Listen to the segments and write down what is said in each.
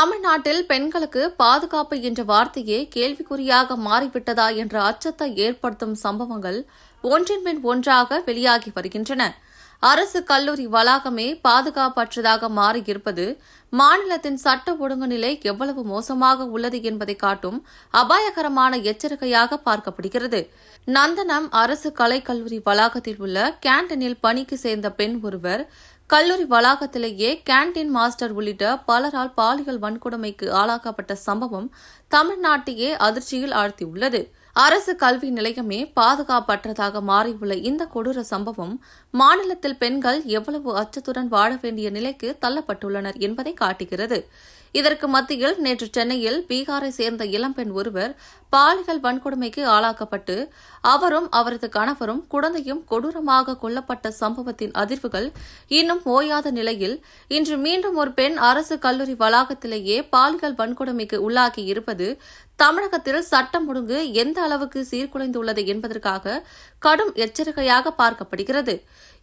தமிழ்நாட்டில் பெண்களுக்கு பாதுகாப்பு என்ற வார்த்தையே கேள்விக்குறியாக மாறிவிட்டதா என்ற அச்சத்தை ஏற்படுத்தும் சம்பவங்கள் ஒன்றின் பின் ஒன்றாக வெளியாகி வருகின்றன. அரசு கல்லூரி வளாகமே பாதுகாப்பற்றதாக மாறியிருப்பது மாநிலத்தின் சட்ட ஒழுங்கு நிலை எவ்வளவு மோசமாக உள்ளது என்பதை காட்டும் அபாயகரமான எச்சரிக்கையாக பார்க்கப்படுகிறது. நந்தனம் அரசு கலைக்கல்லூரி வளாகத்தில் உள்ள கேண்டனில் பணிக்கு சேர்ந்த பெண் ஒருவர் கல்லூரி வளாகத்திலேயே கேண்டீன் மாஸ்டர் உள்ளிட்ட பலரால் பாலியல் வன்கொடுமைக்கு ஆளாக்கப்பட்ட சம்பவம் தமிழ்நாட்டையே அதிர்ச்சியில் ஆழ்த்தியுள்ளது. அரசு கல்வி நிலையமே பாதுகாப்பற்றதாக மாறியுள்ள இந்த கொடூர சம்பவம் மாநிலத்தில் பெண்கள் எவ்வளவு அச்சத்துடன் வாழ வேண்டிய நிலைக்கு தள்ளப்பட்டுள்ளனர் என்பதை காட்டுகிறது. இதற்கு மத்தியில் நேற்று சென்னையில் பீகாரை சேர்ந்த இளம்பெண் ஒருவர் பாலியல் வன்கொடுமைக்கு ஆளாக்கப்பட்டு அவரும் அவரது கணவரும் குழந்தையும் கொடூரமாக கொல்லப்பட்ட சம்பவத்தின் அதிர்வுகள் இன்னும் ஓயாத நிலையில் இன்று மீண்டும் ஒரு பெண் அரசு கல்லூரி வளாகத்திலேயே பாலியல் வன்கொடுமைக்கு உள்ளாகி இருப்பது தமிழகத்தில் சட்டம் ஒழுங்கு எந்த அளவுக்கு சீர்குலைந்துள்ளது என்பதற்காக கடும் எச்சரிக்கையாக பார்க்கப்படுகிறது.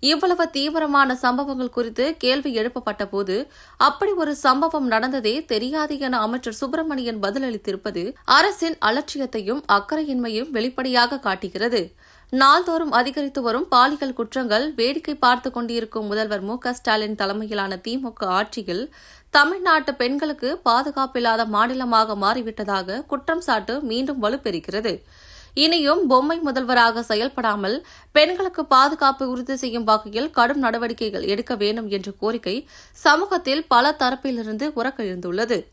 இவ்வளவு தீவிரமான சம்பவங்கள் குறித்து கேள்வி எழுப்பப்பட்ட போது அப்படி ஒரு சம்பவம் நடந்ததே தெரியாது என அமைச்சர் சுப்பிரமணியன் பதிலளித்திருப்பது அரசின் அலட்சியத்தையும் அக்கறையின்மையும் வெளிப்படையாக காட்டுகிறது. நாள்தோறும் அதிகரித்து வரும் பாலியல் குற்றங்கள் வேடிக்கை பார்த்துக் கொண்டிருக்கும் முதல்வர் மு ஸ்டாலின் தலைமையிலான திமுக ஆட்சியில் தமிழ்நாட்டு பெண்களுக்கு பாதுகாப்பில்லாத மாநிலமாக மாறிவிட்டதாக குற்றம் சாட்டு மீண்டும் வலுப்பெறுகிறது. இனியும் பொம்மை முதல்வராக செயல்படாமல் பெண்களுக்கு பாதுகாப்பு உறுதி செய்யும் வகையில் கடும் நடவடிக்கைகள் எடுக்க வேண்டும் என்ற கோரிக்கை சமூகத்தில் பல தரப்பிலிருந்து உறக்கெழுந்துள்ளது